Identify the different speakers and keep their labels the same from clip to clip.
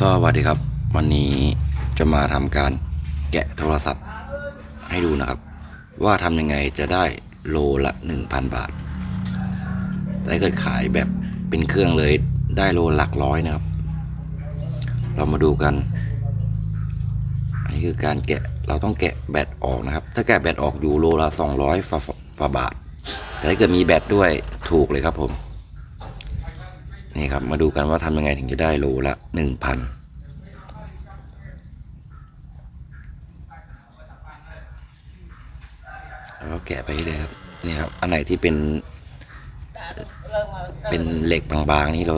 Speaker 1: สวัสดีครับ วันนี้จะมาทำการแกะโทรศัพท์ให้ดูนะครับ ว่าทำยังไงจะได้โลละ 1,000 บาท แต่เกิดขายแบบเป็นเครื่องเลยได้โลหลักร้อยนะครับ เรามาดูกันอันนี้คือการแกะเราต้องแกะแบตออกนะครับ ถ้าแกะแบตออกอยู่โลละ 200ฟาฟาบาท แต่ถ้าเกิดมีแบตด้วยถูกเลยครับผม นี่ครับ มาดูกันว่าทำยังไงถึงจะได้โลละหนึ่งพันแล้วแกะไปเลยครับนี่ครับ อันไหนที่เป็น เป็นเหล็กบางๆ นี่เรา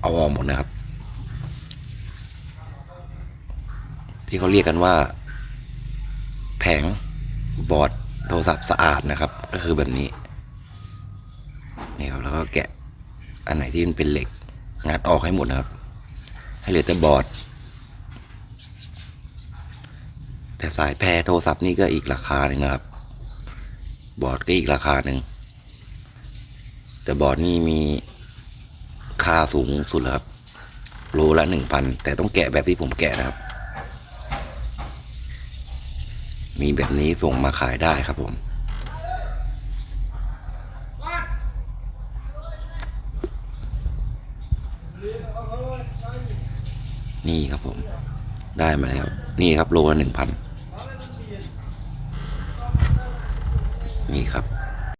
Speaker 1: เอาออกหมดนะครับ ที่เขาเรียกกันว่า แผงบอร์ดโทรศัพท์สะอาดนะครับ ก็คือแบบนี้ นี่ครับ แล้วก็แกะ อันไหนที่มันเป็นเหล็ก งัดออกให้หมดนะครับ ให้เหลือแต่บอร์ด แต่สายแพรโทรศัพท์นี่ก็อีกราคาหนึ่งนะครับ บอร์ดก็อีกราคาหนึ่ง แต่บอร์ดนี่มีค่าสูงสุดครับ โลละหนึ่งพันแต่ต้องแกะแบบที่ผมแกะนะครับ มีแบบนี้ส่งมาขายได้ครับผม นี่ครับผม ได้มาแล้ว นี่ครับโลละหนึ่งพันนี่ครับ